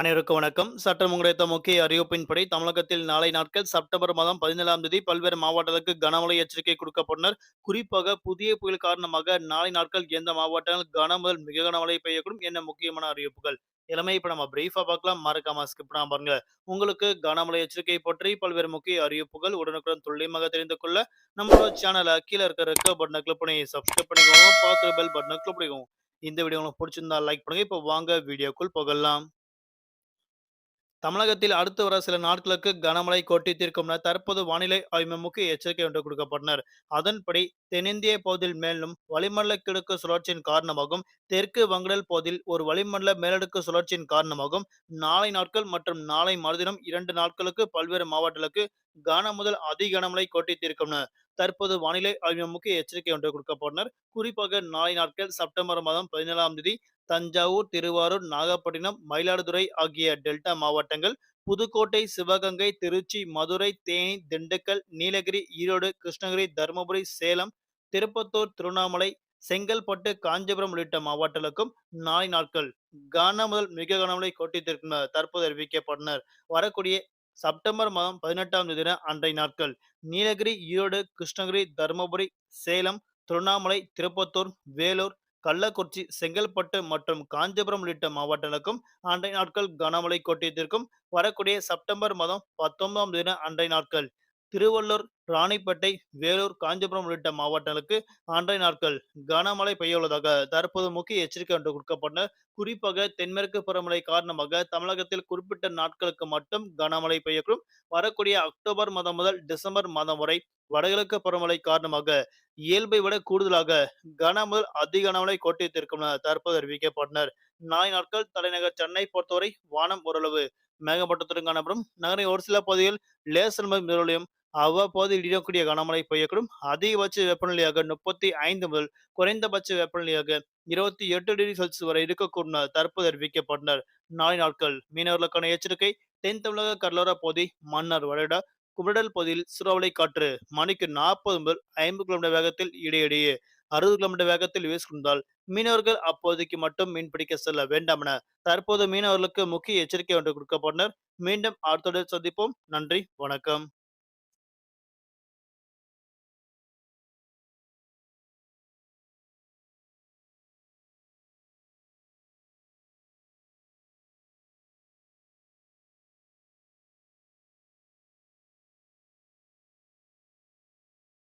அனைவருக்கும் வணக்கம். சட்டம் கிடைத்த முக்கிய அறிவிப்பின்படி தமிழகத்தில் நாளை நாட்கள் செப்டம்பர் மாதம் பதினேழாம் தேதி பல்வேறு மாவட்டங்களுக்கு கனமழை எச்சரிக்கை கொடுக்கப்பட்டனர். குறிப்பாக புதிய புயல் காரணமாக நாளை நாட்கள் எந்த மாவட்டங்கள் கன முதல் மிக கனமழை பெய்யக்கூடும் என்ன முக்கியமான அறிவிப்புகள். இளமை இப்ப நம்ம பிரீஃபா பார்க்கலாம். மறக்காம ஸ்கிப் பண்ணாம பாருங்க உங்களுக்கு கனமழை எச்சரிக்கை பற்றி பல்வேறு முக்கிய அறிவிப்புகள் உடனுக்குடன் துல்லியமாக தெரிந்து கொள்ள நம்மளோட சேனலை கீழே இருக்கிற ரெக்க பட்டனை கிளிக் பண்ணி சப்ஸ்கிரைப் பண்ணிக்கோங்க. பார்த்து பெல் பட்டனை கிளிக் பண்ணிக்கோங்க. இந்த வீடியோ உங்களுக்கு பிடிச்சிருந்தா லைக் பண்ணுங்க. இப்போ வாங்க வீடியோக்குள் போகலாம். தமிழகத்தில் அடுத்து வர சில நாட்களுக்கு கனமழை கொட்டி தீர்க்கும் என தற்போது வானிலை ஆய்வு முக்கிய எச்சரிக்கை ஒன்று கொடுக்கப்பட்டனர். அதன்படி தென்னிந்திய பகுதியில் மேலும் வளிமண்டல கிழக்கு சுழற்சியின் காரணமாகவும் தெற்கு வங்கடல் பகுதியில் ஒரு வளிமண்டல மேலடுக்கு சுழற்சியின் காரணமாகவும் நாளை நாட்கள் மற்றும் நாளை மறுதினம் இரண்டு நாட்களுக்கு பல்வேறு மாவட்டங்களுக்கு கன முதல் அதி கனமழை கொட்டி தீர்க்கும் தற்போது வானிலை ஆய்வு முக்கிய எச்சரிக்கை ஒன்று கொடுக்கப்பட்டனர். குறிப்பாக நாளை நாட்கள் செப்டம்பர் மாதம் பதினேழாம் தேதி தஞ்சாவூர் திருவாரூர் நாகப்பட்டினம் மயிலாடுதுறை ஆகிய டெல்டா மாவட்டங்கள் புதுக்கோட்டை சிவகங்கை திருச்சி மதுரை தேனி திண்டுக்கல் நீலகிரி ஈரோடு கிருஷ்ணகிரி தருமபுரி சேலம் திருப்பத்தூர் திருவண்ணாமலை செங்கல்பட்டு காஞ்சிபுரம் உள்ளிட்ட மாவட்டங்களுக்கும் நாளை நாட்கள் கன முதல் மிக கனமழை கொட்டித்திருக்கும் தற்போது அறிவிக்கப்பட்டனர். வரக்கூடிய செப்டம்பர் மாதம் பதினெட்டாம் தேதி அன்றைய நாட்கள் நீலகிரி ஈரோடு கிருஷ்ணகிரி தருமபுரி சேலம் திருவண்ணாமலை திருப்பத்தூர் வேலூர் கள்ளக்குறிச்சி செங்கல்பட்டு மற்றும் காஞ்சிபுரம் உள்ளிட்ட மாவட்டங்களுக்கும் அன்றைய நாட்கள் கனமழை கொட்டியதற்கும் வரக்கூடிய செப்டம்பர் மாதம் பத்தொன்பதாம் தின அன்றைய நாட்கள். திருவள்ளூர் ராணிப்பேட்டை வேலூர் காஞ்சிபுரம் உள்ளிட்ட மாவட்டங்களுக்கு அன்றைய நாட்கள் கனமழை பெய்ய உள்ளதாக தற்போது முக்கிய எச்சரிக்கை ஒன்று கொடுக்கப்பட்ட குறிப்பாக தென்மேற்கு பருவமழை காரணமாக தமிழகத்தில் குறிப்பிட்ட நாட்களுக்கு மட்டும் கனமழை பெய்யக்கூடும். வரக்கூடிய அக்டோபர் மாதம் முதல் டிசம்பர் மாதம் வரை வடகிழக்கு பருவமழை காரணமாக இயல்பை விட கூடுதலாக கன முதல் அதி கனமழை கோட்டியத்திற்கும் தற்போது அறிவிக்கப்பட்டனர் நாய் நாட்கள் தலைநகர் சென்னை பொறுத்தவரை வானம் ஓரளவு மேகமூட்டத்துடன் காணப்படும். நகரின் ஒரு சில பகுதிகள் லேசர் முதலையும் அவ்வப்போது இடியக்கூடிய கனமழை பெய்யக்கூடும். அதிகபட்ச வெப்பநிலையாக முப்பத்தி ஐந்து முதல் குறைந்தபட்ச வெப்பநிலையாக இருபத்தி எட்டு டிகிரி செல்சியஸ் வரை இருக்கக்கூடும் தற்போது அறிவிக்கப்பட்டனர். நாளை நாட்கள் மீனவர்களுக்கான எச்சரிக்கை. தென் தமிழக கடலோர பகுதி மன்னர் வளைடா குமரடல் பகுதியில் சுறாவளை காற்று மணிக்கு நாற்பது முதல் ஐம்பது கிலோமீட்டர் வேகத்தில் இடையிடையே அறுபது கிலோமீட்டர் வேகத்தில் வீசிக்கொண்டால் மீனவர்கள் அப்போதைக்கு மட்டும் மீன் பிடிக்க செல்ல வேண்டாம் என தற்போது மீனவர்களுக்கு முக்கிய எச்சரிக்கை ஒன்று கொடுக்கப்பட்டனர். மீண்டும் அடுத்த சந்திப்போம். நன்றி. வணக்கம்.